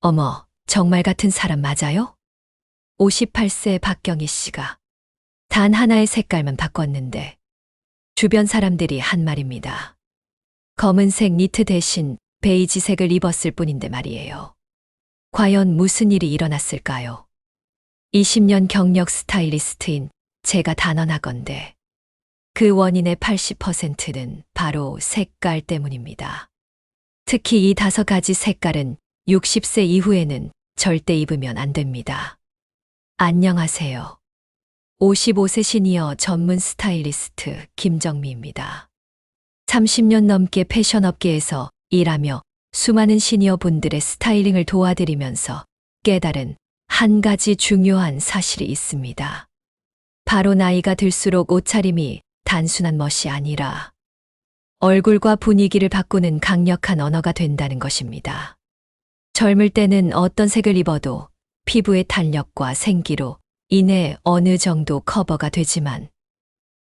어머, 정말 같은 사람 맞아요? 58세 박경희 씨가 단 하나의 색깔만 바꿨는데 주변 사람들이 한 말입니다. 검은색 니트 대신 베이지색을 입었을 뿐인데 말이에요. 과연 무슨 일이 일어났을까요? 20년 경력 스타일리스트인 제가 단언하건대 그 원인의 80%는 바로 색깔 때문입니다. 특히 이 다섯 가지 색깔은 60세 이후에는 절대 입으면 안 됩니다. 안녕하세요. 55세 시니어 전문 스타일리스트 김정미입니다. 30년 넘게 패션 업계에서 일하며 수많은 시니어 분들의 스타일링을 도와드리면서 깨달은 한 가지 중요한 사실이 있습니다. 바로 나이가 들수록 옷차림이 단순한 멋이 아니라 얼굴과 분위기를 바꾸는 강력한 언어가 된다는 것입니다. 젊을 때는 어떤 색을 입어도 피부의 탄력과 생기로 인해 어느 정도 커버가 되지만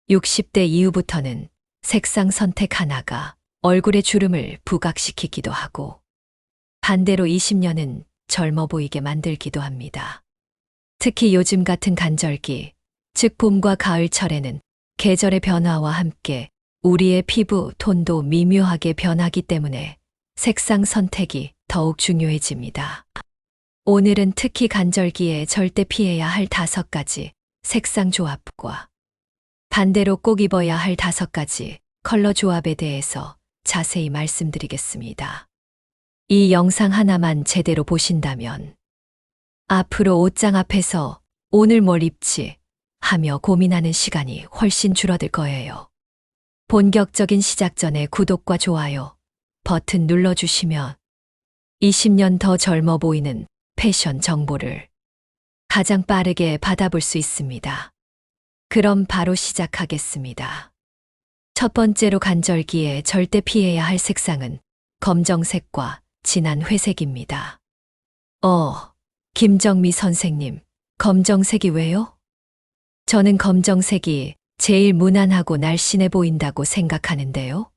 60대 이후부터는 색상 선택 하나가 얼굴의 주름을 부각시키기도 하고 반대로 20년은 젊어 보이게 만들기도 합니다. 특히 요즘 같은 간절기, 즉 봄과 가을철에는 계절의 변화와 함께 우리의 피부 톤도 미묘하게 변하기 때문에 색상 선택이 더욱 중요해집니다. 오늘은 특히 간절기에 절대 피해야 할 다섯 가지 색상 조합과 반대로 꼭 입어야 할 다섯 가지 컬러 조합에 대해서 자세히 말씀드리겠습니다. 이 영상 하나만 제대로 보신다면 앞으로 옷장 앞에서 오늘 뭘 입지 하며 고민하는 시간이 훨씬 줄어들 거예요. 본격적인 시작 전에 구독과 좋아요 버튼 눌러주시면 20년 더 젊어 보이는 패션 정보를 가장 빠르게 받아볼 수 있습니다. 그럼 바로 시작하겠습니다. 첫 번째로 간절기에 절대 피해야 할 색상은 검정색과 진한 회색입니다. 어, 김정미 선생님, 검정색이 왜요? 저는 검정색이 제일 무난하고 날씬해 보인다고 생각하는데요.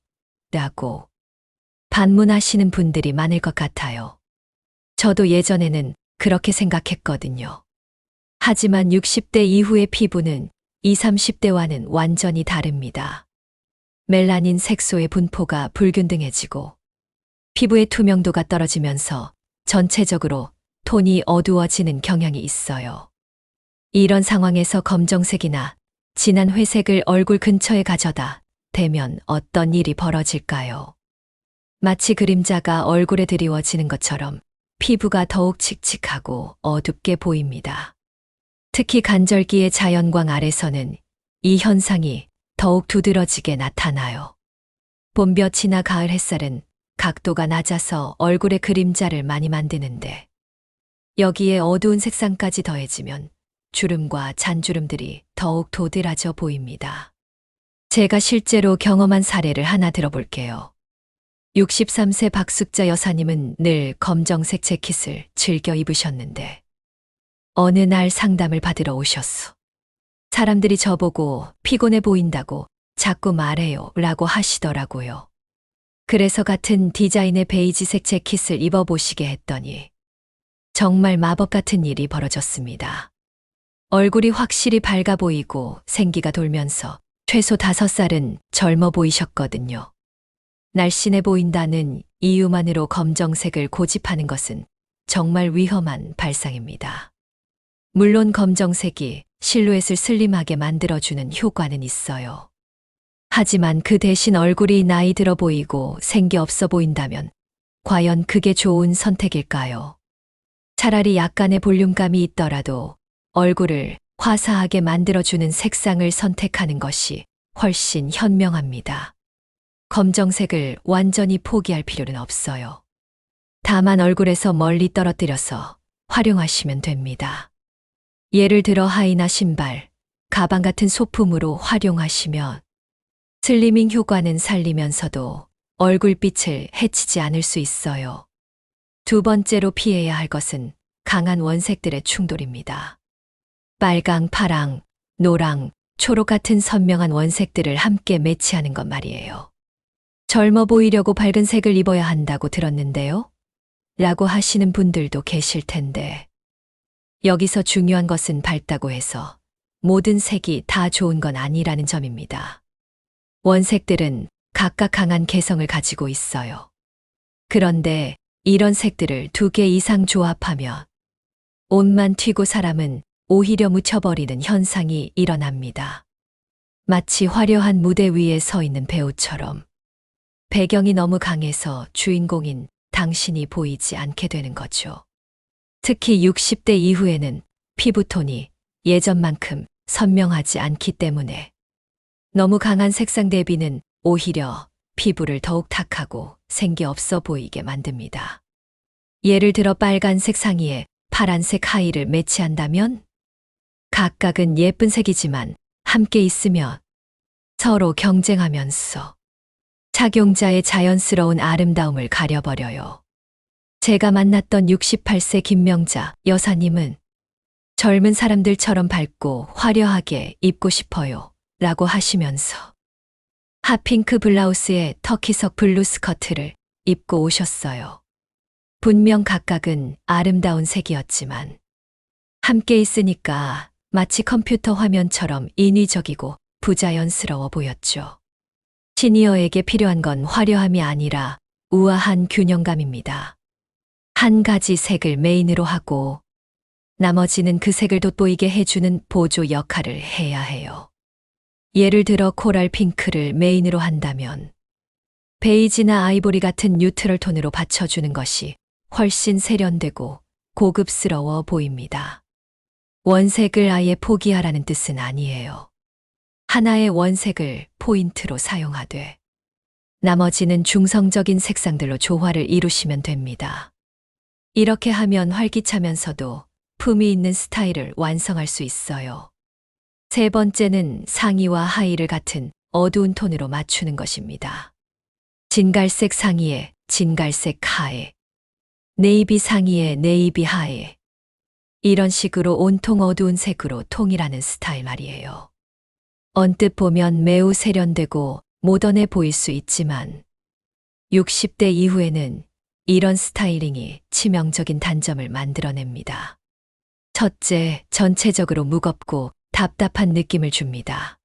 라고 반문하시는 분들이 많을 것 같아요. 저도 예전에는 그렇게 생각했거든요. 하지만 60대 이후의 피부는 20, 30대와는 완전히 다릅니다. 멜라닌 색소의 분포가 불균등해지고 피부의 투명도가 떨어지면서 전체적으로 톤이 어두워지는 경향이 있어요. 이런 상황에서 검정색이나 진한 회색을 얼굴 근처에 가져다 대면 어떤 일이 벌어질까요? 마치 그림자가 얼굴에 드리워지는 것처럼 피부가 더욱 칙칙하고 어둡게 보입니다. 특히 간절기의 자연광 아래서는 이 현상이 더욱 두드러지게 나타나요. 봄볕이나 가을 햇살은 각도가 낮아서 얼굴의 그림자를 많이 만드는데 여기에 어두운 색상까지 더해지면 주름과 잔주름들이 더욱 도드라져 보입니다. 제가 실제로 경험한 사례를 하나 들어볼게요. 63세 박숙자 여사님은 늘 검정색 재킷을 즐겨 입으셨는데 어느 날 상담을 받으러 오셨어. 사람들이 저보고 피곤해 보인다고 자꾸 말해요 라고 하시더라고요. 그래서 같은 디자인의 베이지색 재킷을 입어보시게 했더니 정말 마법 같은 일이 벌어졌습니다. 얼굴이 확실히 밝아 보이고 생기가 돌면서 최소 다섯 살은 젊어 보이셨거든요. 날씬해 보인다는 이유만으로 검정색을 고집하는 것은 정말 위험한 발상입니다. 물론 검정색이 실루엣을 슬림하게 만들어주는 효과는 있어요. 하지만 그 대신 얼굴이 나이 들어 보이고 생기 없어 보인다면 과연 그게 좋은 선택일까요? 차라리 약간의 볼륨감이 있더라도 얼굴을 화사하게 만들어주는 색상을 선택하는 것이 훨씬 현명합니다. 검정색을 완전히 포기할 필요는 없어요. 다만 얼굴에서 멀리 떨어뜨려서 활용하시면 됩니다. 예를 들어 하이나 신발, 가방 같은 소품으로 활용하시면 슬리밍 효과는 살리면서도 얼굴빛을 해치지 않을 수 있어요. 두 번째로 피해야 할 것은 강한 원색들의 충돌입니다. 빨강, 파랑, 노랑, 초록 같은 선명한 원색들을 함께 매치하는 것 말이에요. 젊어 보이려고 밝은 색을 입어야 한다고 들었는데요. 라고 하시는 분들도 계실 텐데. 여기서 중요한 것은 밝다고 해서 모든 색이 다 좋은 건 아니라는 점입니다. 원색들은 각각 강한 개성을 가지고 있어요. 그런데 이런 색들을 두 개 이상 조합하면 옷만 튀고 사람은 오히려 묻혀버리는 현상이 일어납니다. 마치 화려한 무대 위에 서 있는 배우처럼 배경이 너무 강해서 주인공인 당신이 보이지 않게 되는 거죠. 특히 60대 이후에는 피부톤이 예전만큼 선명하지 않기 때문에 너무 강한 색상 대비는 오히려 피부를 더욱 탁하고 생기 없어 보이게 만듭니다. 예를 들어 빨간색 상의에 파란색 하의를 매치한다면 각각은 예쁜 색이지만 함께 있으면 서로 경쟁하면서 착용자의 자연스러운 아름다움을 가려버려요. 제가 만났던 68세 김명자 여사님은 젊은 사람들처럼 밝고 화려하게 입고 싶어요. 라고 하시면서 핫핑크 블라우스에 터키석 블루 스커트를 입고 오셨어요. 분명 각각은 아름다운 색이었지만 함께 있으니까 마치 컴퓨터 화면처럼 인위적이고 부자연스러워 보였죠. 시니어에게 필요한 건 화려함이 아니라 우아한 균형감입니다. 한 가지 색을 메인으로 하고 나머지는 그 색을 돋보이게 해주는 보조 역할을 해야 해요. 예를 들어 코랄 핑크를 메인으로 한다면 베이지나 아이보리 같은 뉴트럴 톤으로 받쳐주는 것이 훨씬 세련되고 고급스러워 보입니다. 원색을 아예 포기하라는 뜻은 아니에요. 하나의 원색을 포인트로 사용하되 나머지는 중성적인 색상들로 조화를 이루시면 됩니다. 이렇게 하면 활기차면서도 품이 있는 스타일을 완성할 수 있어요. 세 번째는 상의와 하의를 같은 어두운 톤으로 맞추는 것입니다. 진갈색 상의에 진갈색 하에, 네이비 상의에 네이비 하에, 이런 식으로 온통 어두운 색으로 통일하는 스타일 말이에요. 언뜻 보면 매우 세련되고 모던해 보일 수 있지만 60대 이후에는 이런 스타일링이 치명적인 단점을 만들어냅니다. 첫째, 전체적으로 무겁고 답답한 느낌을 줍니다.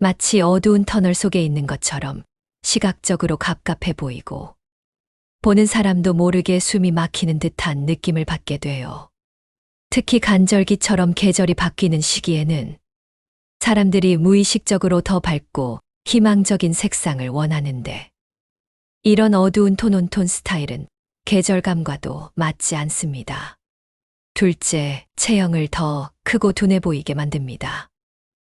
마치 어두운 터널 속에 있는 것처럼 시각적으로 갑갑해 보이고 보는 사람도 모르게 숨이 막히는 듯한 느낌을 받게 돼요. 특히 간절기처럼 계절이 바뀌는 시기에는 사람들이 무의식적으로 더 밝고 희망적인 색상을 원하는데 이런 어두운 톤온톤 스타일은 계절감과도 맞지 않습니다. 둘째, 체형을 더 크고 둔해 보이게 만듭니다.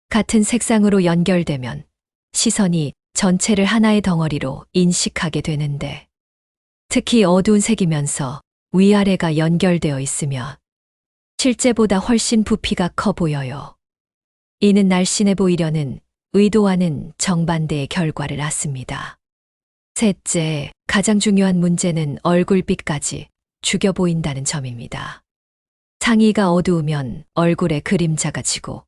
같은 색상으로 연결되면 시선이 전체를 하나의 덩어리로 인식하게 되는데 특히 어두운 색이면서 위아래가 연결되어 있으면 실제보다 훨씬 부피가 커 보여요. 이는 날씬해 보이려는 의도와는 정반대의 결과를 낳습니다. 셋째, 가장 중요한 문제는 얼굴빛까지 죽여 보인다는 점입니다. 상의가 어두우면 얼굴에 그림자가 지고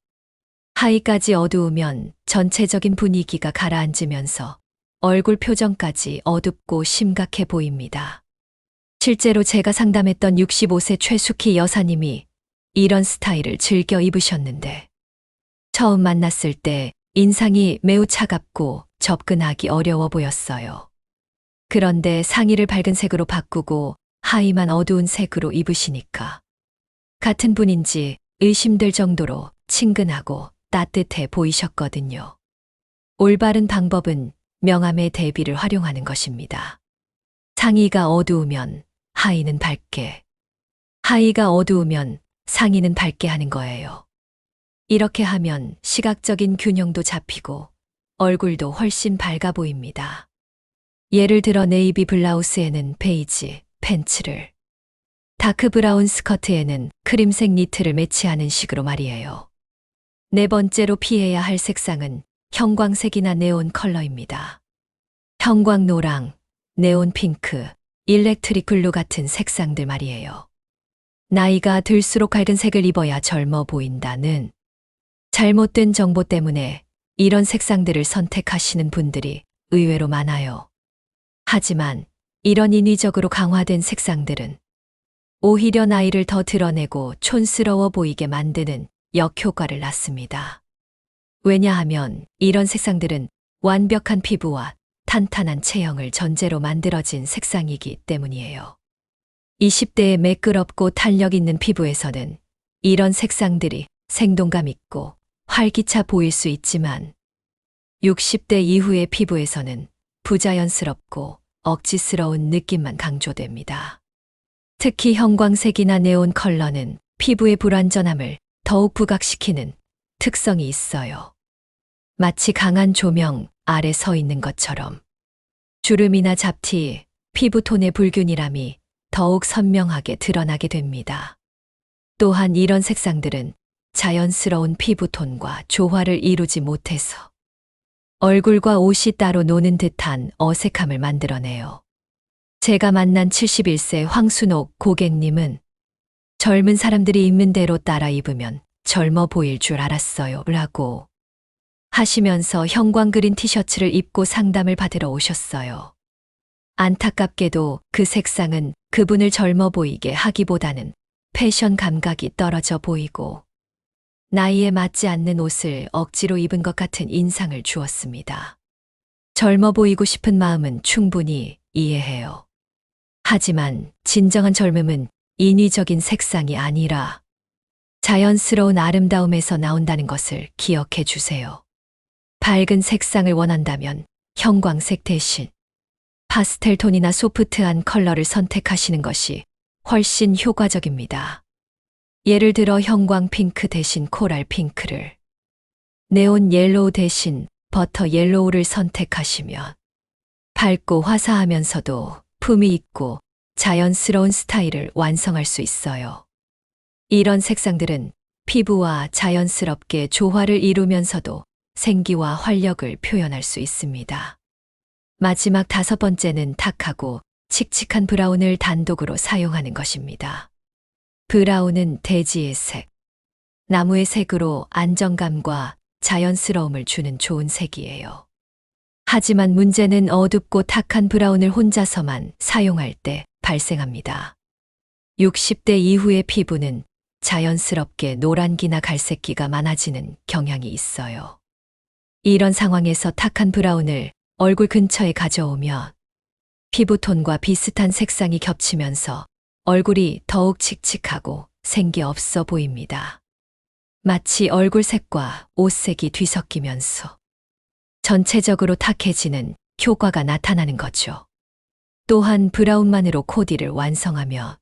하의까지 어두우면 전체적인 분위기가 가라앉으면서 얼굴 표정까지 어둡고 심각해 보입니다. 실제로 제가 상담했던 65세 최숙희 여사님이 이런 스타일을 즐겨 입으셨는데 처음 만났을 때 인상이 매우 차갑고 접근하기 어려워 보였어요. 그런데 상의를 밝은 색으로 바꾸고 하의만 어두운 색으로 입으시니까 같은 분인지 의심될 정도로 친근하고 따뜻해 보이셨거든요. 올바른 방법은 명암의 대비를 활용하는 것입니다. 상의가 어두우면 하의는 밝게, 하의가 어두우면 상의는 밝게 하는 거예요. 이렇게 하면 시각적인 균형도 잡히고 얼굴도 훨씬 밝아 보입니다. 예를 들어 네이비 블라우스에는 베이지, 팬츠를, 다크 브라운 스커트에는 크림색 니트를 매치하는 식으로 말이에요. 네 번째로 피해야 할 색상은 형광색이나 네온 컬러입니다. 형광 노랑, 네온 핑크, 일렉트릭 블루 같은 색상들 말이에요. 나이가 들수록 밝은 색을 입어야 젊어 보인다는 잘못된 정보 때문에 이런 색상들을 선택하시는 분들이 의외로 많아요. 하지만 이런 인위적으로 강화된 색상들은 오히려 나이를 더 드러내고 촌스러워 보이게 만드는 역효과를 낳습니다. 왜냐하면 이런 색상들은 완벽한 피부와 탄탄한 체형을 전제로 만들어진 색상이기 때문이에요. 20대의 매끄럽고 탄력 있는 피부에서는 이런 색상들이 생동감 있고 활기차 보일 수 있지만 60대 이후의 피부에서는 부자연스럽고 억지스러운 느낌만 강조됩니다. 특히 형광색이나 네온 컬러는 피부의 불완전함을 더욱 부각시키는 특성이 있어요. 마치 강한 조명 아래 서 있는 것처럼 주름이나 잡티, 피부톤의 불균이람이 더욱 선명하게 드러나게 됩니다. 또한 이런 색상들은 자연스러운 피부톤과 조화를 이루지 못해서 얼굴과 옷이 따로 노는 듯한 어색함을 만들어내요. 제가 만난 71세 황순옥 고객님은 젊은 사람들이 입는 대로 따라 입으면 젊어 보일 줄 알았어요. 라고 하시면서 형광 그린 티셔츠를 입고 상담을 받으러 오셨어요. 안타깝게도 그 색상은 그분을 젊어 보이게 하기보다는 패션 감각이 떨어져 보이고 나이에 맞지 않는 옷을 억지로 입은 것 같은 인상을 주었습니다. 젊어 보이고 싶은 마음은 충분히 이해해요. 하지만 진정한 젊음은 인위적인 색상이 아니라 자연스러운 아름다움에서 나온다는 것을 기억해 주세요. 밝은 색상을 원한다면 형광색 대신 파스텔 톤이나 소프트한 컬러를 선택하시는 것이 훨씬 효과적입니다. 예를 들어 형광 핑크 대신 코랄 핑크를, 네온 옐로우 대신 버터 옐로우를 선택하시면 밝고 화사하면서도 품이 있고 자연스러운 스타일을 완성할 수 있어요. 이런 색상들은 피부와 자연스럽게 조화를 이루면서도 생기와 활력을 표현할 수 있습니다. 마지막 다섯 번째는 탁하고 칙칙한 브라운을 단독으로 사용하는 것입니다. 브라운은 대지의 색, 나무의 색으로 안정감과 자연스러움을 주는 좋은 색이에요. 하지만 문제는 어둡고 탁한 브라운을 혼자서만 사용할 때 발생합니다. 60대 이후의 피부는 자연스럽게 노란기나 갈색기가 많아지는 경향이 있어요. 이런 상황에서 탁한 브라운을 얼굴 근처에 가져오면 피부톤과 비슷한 색상이 겹치면서 얼굴이 더욱 칙칙하고 생기 없어 보입니다. 마치 얼굴 색과 옷색이 뒤섞이면서 전체적으로 탁해지는 효과가 나타나는 거죠. 또한 브라운만으로 코디를 완성하며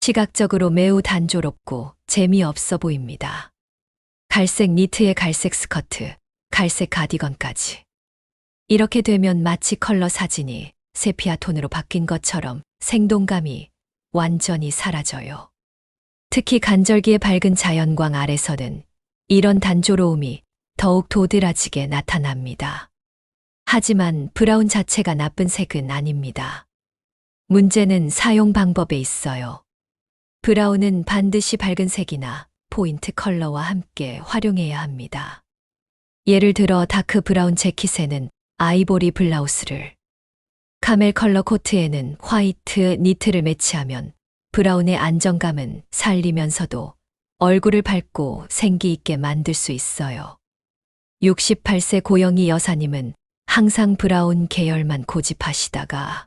시각적으로 매우 단조롭고 재미없어 보입니다. 갈색 니트에 갈색 스커트, 갈색 가디건까지. 이렇게 되면 마치 컬러 사진이 세피아 톤으로 바뀐 것처럼 생동감이 완전히 사라져요. 특히 간절기의 밝은 자연광 아래서는 이런 단조로움이 더욱 도드라지게 나타납니다. 하지만 브라운 자체가 나쁜 색은 아닙니다. 문제는 사용 방법에 있어요. 브라운은 반드시 밝은 색이나 포인트 컬러와 함께 활용해야 합니다. 예를 들어 다크 브라운 재킷에는 아이보리 블라우스를, 카멜 컬러 코트에는 화이트 니트를 매치하면 브라운의 안정감은 살리면서도 얼굴을 밝고 생기 있게 만들 수 있어요. 68세 고영희 여사님은 항상 브라운 계열만 고집하시다가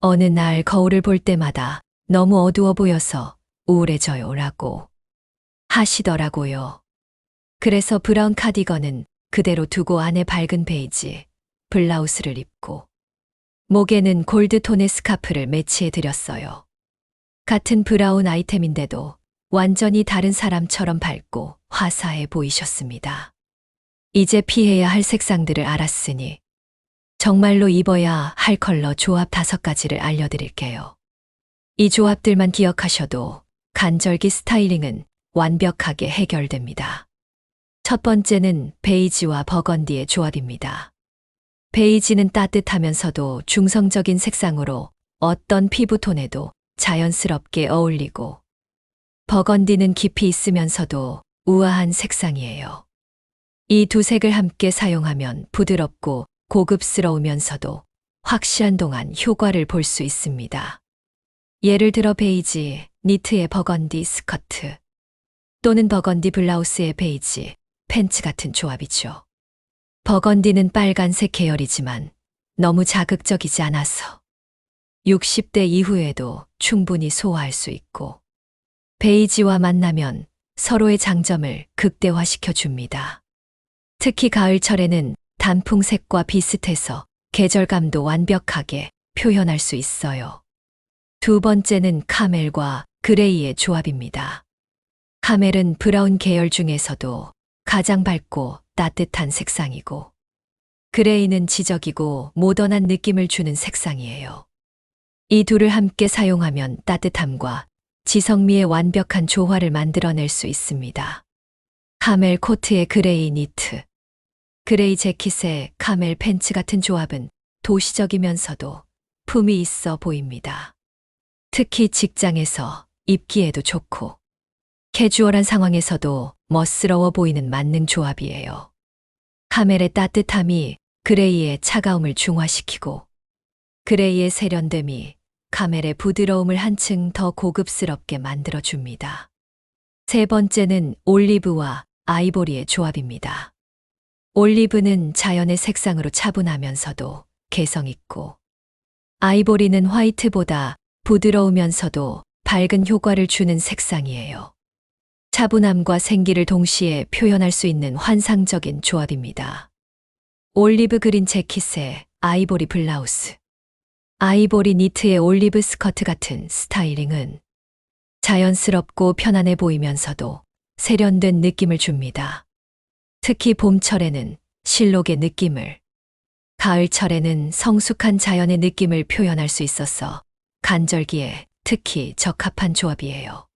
어느 날 거울을 볼 때마다 너무 어두워 보여서 우울해져요 라고 하시더라고요. 그래서 브라운 카디건은 그대로 두고 안에 밝은 베이지, 블라우스를 입고 목에는 골드톤의 스카프를 매치해 드렸어요. 같은 브라운 아이템인데도 완전히 다른 사람처럼 밝고 화사해 보이셨습니다. 이제 피해야 할 색상들을 알았으니 정말로 입어야 할 컬러 조합 다섯 가지를 알려드릴게요. 이 조합들만 기억하셔도 간절기 스타일링은 완벽하게 해결됩니다. 첫 번째는 베이지와 버건디의 조합입니다. 베이지는 따뜻하면서도 중성적인 색상으로 어떤 피부톤에도 자연스럽게 어울리고 버건디는 깊이 있으면서도 우아한 색상이에요. 이 두 색을 함께 사용하면 부드럽고 고급스러우면서도 확실한 동안 효과를 볼 수 있습니다. 예를 들어 베이지, 니트의 버건디 스커트 또는 버건디 블라우스의 베이지, 팬츠 같은 조합이죠. 버건디는 빨간색 계열이지만 너무 자극적이지 않아서 60대 이후에도 충분히 소화할 수 있고 베이지와 만나면 서로의 장점을 극대화시켜 줍니다. 특히 가을철에는 단풍색과 비슷해서 계절감도 완벽하게 표현할 수 있어요. 두 번째는 카멜과 그레이의 조합입니다. 카멜은 브라운 계열 중에서도 가장 밝고 따뜻한 색상이고, 그레이는 지적이고 모던한 느낌을 주는 색상이에요. 이 둘을 함께 사용하면 따뜻함과 지성미의 완벽한 조화를 만들어낼 수 있습니다. 카멜 코트의 그레이 니트. 그레이 재킷의 카멜 팬츠 같은 조합은 도시적이면서도 품이 있어 보입니다. 특히 직장에서 입기에도 좋고 캐주얼한 상황에서도 멋스러워 보이는 만능 조합이에요. 카멜의 따뜻함이 그레이의 차가움을 중화시키고 그레이의 세련됨이 카멜의 부드러움을 한층 더 고급스럽게 만들어줍니다. 세 번째는 올리브와 아이보리의 조합입니다. 올리브는 자연의 색상으로 차분하면서도 개성있고, 아이보리는 화이트보다 부드러우면서도 밝은 효과를 주는 색상이에요. 차분함과 생기를 동시에 표현할 수 있는 환상적인 조합입니다. 올리브 그린 재킷에 아이보리 블라우스. 아이보리 니트의 올리브 스커트 같은 스타일링은 자연스럽고 편안해 보이면서도 세련된 느낌을 줍니다. 특히 봄철에는 실록의 느낌을, 가을철에는 성숙한 자연의 느낌을 표현할 수 있어서 간절기에 특히 적합한 조합이에요.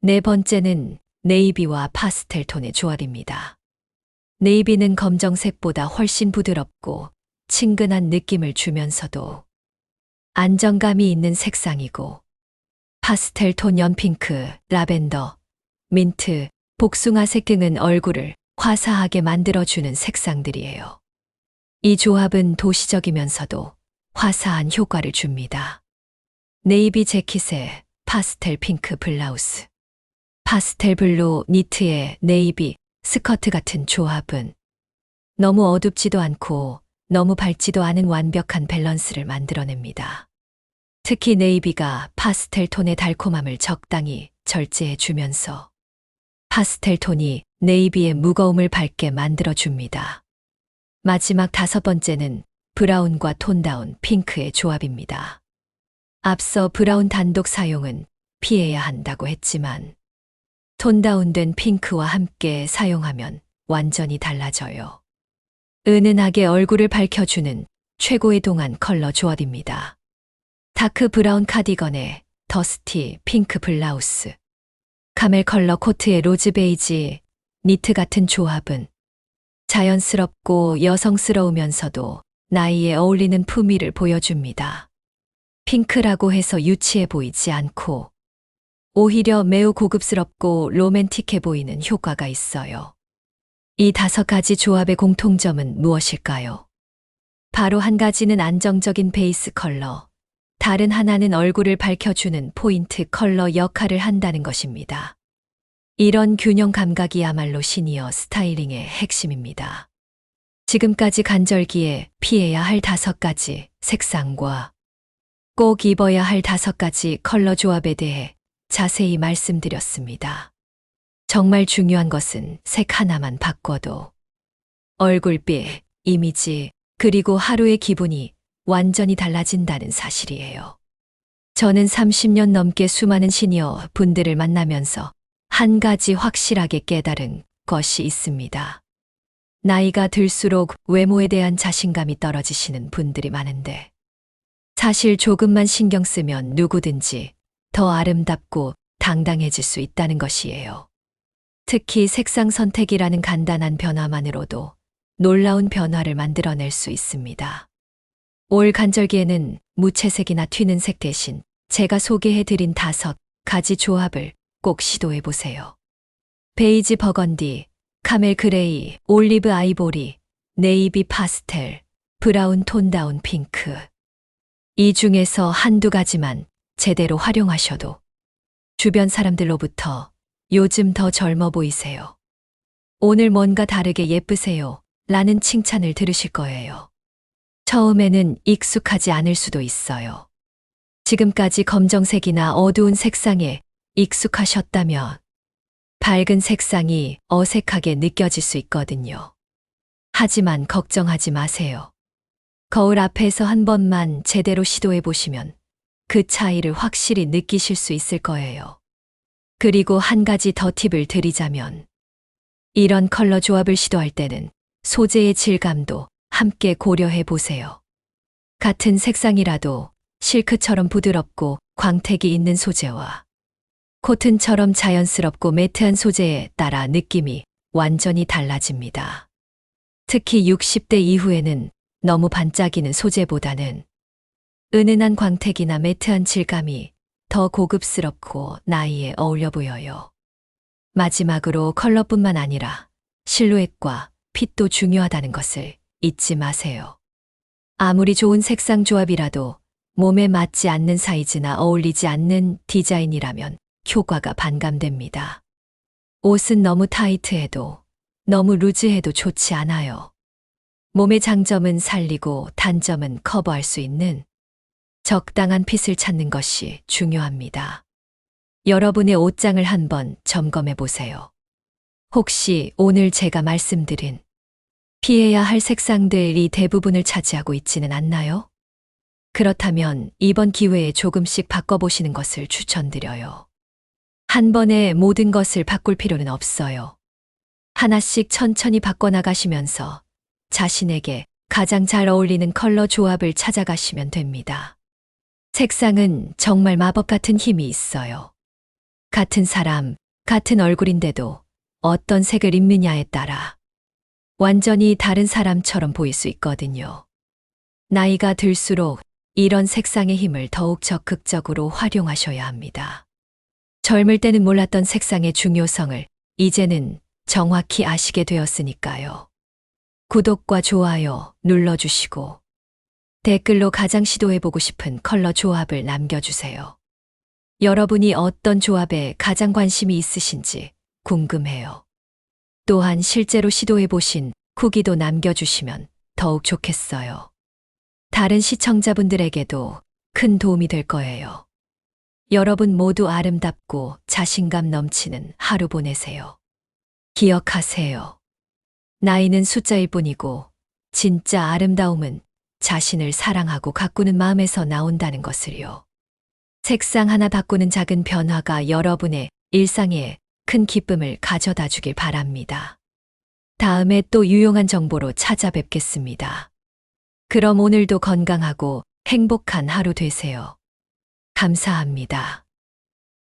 네 번째는 네이비와 파스텔 톤의 조합입니다. 네이비는 검정색보다 훨씬 부드럽고 친근한 느낌을 주면서도 안정감이 있는 색상이고 파스텔 톤 연핑크, 라벤더, 민트, 복숭아색 등은 얼굴을 화사하게 만들어주는 색상들이에요. 이 조합은 도시적이면서도 화사한 효과를 줍니다. 네이비 재킷에 파스텔 핑크 블라우스, 파스텔 블루 니트에 네이비 스커트 같은 조합은 너무 어둡지도 않고 너무 밝지도 않은 완벽한 밸런스를 만들어냅니다. 특히 네이비가 파스텔 톤의 달콤함을 적당히 절제해 주면서 파스텔 톤이 네이비의 무거움을 밝게 만들어 줍니다. 마지막 다섯 번째는 브라운과 톤다운 핑크의 조합입니다. 앞서 브라운 단독 사용은 피해야 한다고 했지만 톤다운된 핑크와 함께 사용하면 완전히 달라져요. 은은하게 얼굴을 밝혀주는 최고의 동안 컬러 조합입니다. 다크 브라운 카디건에 더스티 핑크 블라우스, 카멜 컬러 코트의 로즈 베이지, 니트 같은 조합은 자연스럽고 여성스러우면서도 나이에 어울리는 품위를 보여줍니다. 핑크라고 해서 유치해 보이지 않고 오히려 매우 고급스럽고 로맨틱해 보이는 효과가 있어요. 이 다섯 가지 조합의 공통점은 무엇일까요? 바로 한 가지는 안정적인 베이스 컬러, 다른 하나는 얼굴을 밝혀주는 포인트 컬러 역할을 한다는 것입니다. 이런 균형 감각이야말로 시니어 스타일링의 핵심입니다. 지금까지 간절기에 피해야 할 다섯 가지 색상과 꼭 입어야 할 다섯 가지 컬러 조합에 대해 자세히 말씀드렸습니다. 정말 중요한 것은 색 하나만 바꿔도 얼굴빛, 이미지, 그리고 하루의 기분이 완전히 달라진다는 사실이에요. 저는 30년 넘게 수많은 시니어 분들을 만나면서 한 가지 확실하게 깨달은 것이 있습니다. 나이가 들수록 외모에 대한 자신감이 떨어지시는 분들이 많은데, 사실 조금만 신경 쓰면 누구든지 더 아름답고 당당해질 수 있다는 것이에요. 특히 색상 선택이라는 간단한 변화만으로도 놀라운 변화를 만들어낼 수 있습니다. 올 간절기에는 무채색이나 튀는 색 대신 제가 소개해드린 다섯 가지 조합을 꼭 시도해 보세요. 베이지 버건디, 카멜 그레이, 올리브 아이보리, 네이비 파스텔, 브라운 톤다운 핑크. 이 중에서 한두 가지만 제대로 활용하셔도 주변 사람들로부터 요즘 더 젊어 보이세요. 오늘 뭔가 다르게 예쁘세요. 라는 칭찬을 들으실 거예요. 처음에는 익숙하지 않을 수도 있어요. 지금까지 검정색이나 어두운 색상에 익숙하셨다면 밝은 색상이 어색하게 느껴질 수 있거든요. 하지만 걱정하지 마세요. 거울 앞에서 한 번만 제대로 시도해 보시면 그 차이를 확실히 느끼실 수 있을 거예요. 그리고 한 가지 더 팁을 드리자면 이런 컬러 조합을 시도할 때는 소재의 질감도 함께 고려해 보세요. 같은 색상이라도 실크처럼 부드럽고 광택이 있는 소재와 코튼처럼 자연스럽고 매트한 소재에 따라 느낌이 완전히 달라집니다. 특히 60대 이후에는 너무 반짝이는 소재보다는 은은한 광택이나 매트한 질감이 더 고급스럽고 나이에 어울려 보여요. 마지막으로 컬러뿐만 아니라 실루엣과 핏도 중요하다는 것을 잊지 마세요. 아무리 좋은 색상 조합이라도 몸에 맞지 않는 사이즈나 어울리지 않는 디자인이라면 효과가 반감됩니다. 옷은 너무 타이트해도 너무 루즈해도 좋지 않아요. 몸의 장점은 살리고 단점은 커버할 수 있는 적당한 핏을 찾는 것이 중요합니다. 여러분의 옷장을 한번 점검해 보세요. 혹시 오늘 제가 말씀드린 피해야 할 색상들이 대부분을 차지하고 있지는 않나요? 그렇다면 이번 기회에 조금씩 바꿔보시는 것을 추천드려요. 한 번에 모든 것을 바꿀 필요는 없어요. 하나씩 천천히 바꿔나가시면서 자신에게 가장 잘 어울리는 컬러 조합을 찾아가시면 됩니다. 색상은 정말 마법 같은 힘이 있어요. 같은 사람, 같은 얼굴인데도 어떤 색을 입느냐에 따라 완전히 다른 사람처럼 보일 수 있거든요. 나이가 들수록 이런 색상의 힘을 더욱 적극적으로 활용하셔야 합니다. 젊을 때는 몰랐던 색상의 중요성을 이제는 정확히 아시게 되었으니까요. 구독과 좋아요 눌러주시고 댓글로 가장 시도해보고 싶은 컬러 조합을 남겨주세요. 여러분이 어떤 조합에 가장 관심이 있으신지 궁금해요. 또한 실제로 시도해보신 후기도 남겨주시면 더욱 좋겠어요. 다른 시청자분들에게도 큰 도움이 될 거예요. 여러분 모두 아름답고 자신감 넘치는 하루 보내세요. 기억하세요. 나이는 숫자일 뿐이고 진짜 아름다움은 자신을 사랑하고 가꾸는 마음에서 나온다는 것을요. 색상 하나 바꾸는 작은 변화가 여러분의 일상에 큰 기쁨을 가져다 주길 바랍니다. 다음에 또 유용한 정보로 찾아뵙겠습니다. 그럼 오늘도 건강하고 행복한 하루 되세요. 감사합니다.